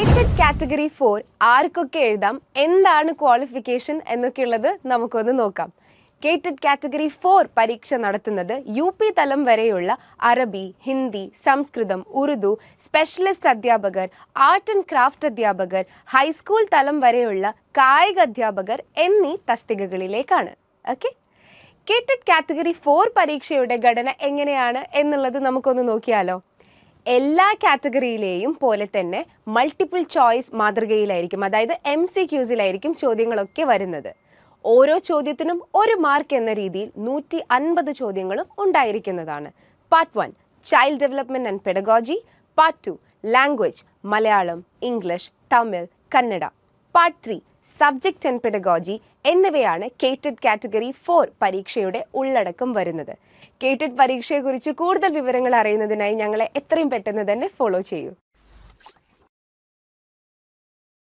കേറ്റഡ് category four ആർക്കൊക്കെ എഴുതാം? എന്താണ് ക്വാളിഫിക്കേഷൻ എന്നൊക്കെയുള്ളത് നമുക്കൊന്ന് നോക്കാം. കേറ്റഡ് കാറ്റഗറി ഫോർ പരീക്ഷ നടത്തുന്നത് യു പി തലം വരെയുള്ള അറബി ഹിന്ദി സംസ്കൃതം ഉറുദു സ്പെഷ്യലിസ്റ്റ് അധ്യാപകർ ആർട്ട് ആൻഡ് ക്രാഫ്റ്റ് അധ്യാപകർ ഹൈസ്കൂൾ തലം വരെയുള്ള കായിക അധ്യാപകർ എന്നീ തസ്തികകളിലേക്കാണ്. ഓക്കെ കേറ്റഡ് കാറ്റഗറി ഫോർ പരീക്ഷയുടെ ഘടന എങ്ങനെയാണ് എന്നുള്ളത് നമുക്കൊന്ന് നോക്കിയാലോ? എല്ലാ കാറ്റഗറിയിലെയും പോലെ തന്നെ മൾട്ടിപ്പിൾ ചോയ്സ് മാതൃകയിലായിരിക്കും അതായത് എം സി ക്യൂസിലായിരിക്കും ചോദ്യങ്ങളൊക്കെ വരുന്നത്. ഓരോ ചോദ്യത്തിനും ഒരു മാർക്ക് എന്ന രീതിയിൽ നൂറ്റി അൻപത് ചോദ്യങ്ങളും ഉണ്ടായിരിക്കുന്നതാണ്. Part one child development and pedagogy part two language Malayalam English Tamil Kannada part three subject and pedagogy എന്നിവയാണ് കേറ്റഡ് കാറ്റഗറി ഫോർ പരീക്ഷയുടെ ഉള്ളടക്കം വരുന്നത്. കേറ്റഡ് പരീക്ഷയെക്കുറിച്ച് കൂടുതൽ വിവരങ്ങൾ അറിയുന്നതിനായി ഞങ്ങളെ എത്രയും പെട്ടെന്ന് തന്നെ ഫോളോ ചെയ്യൂ.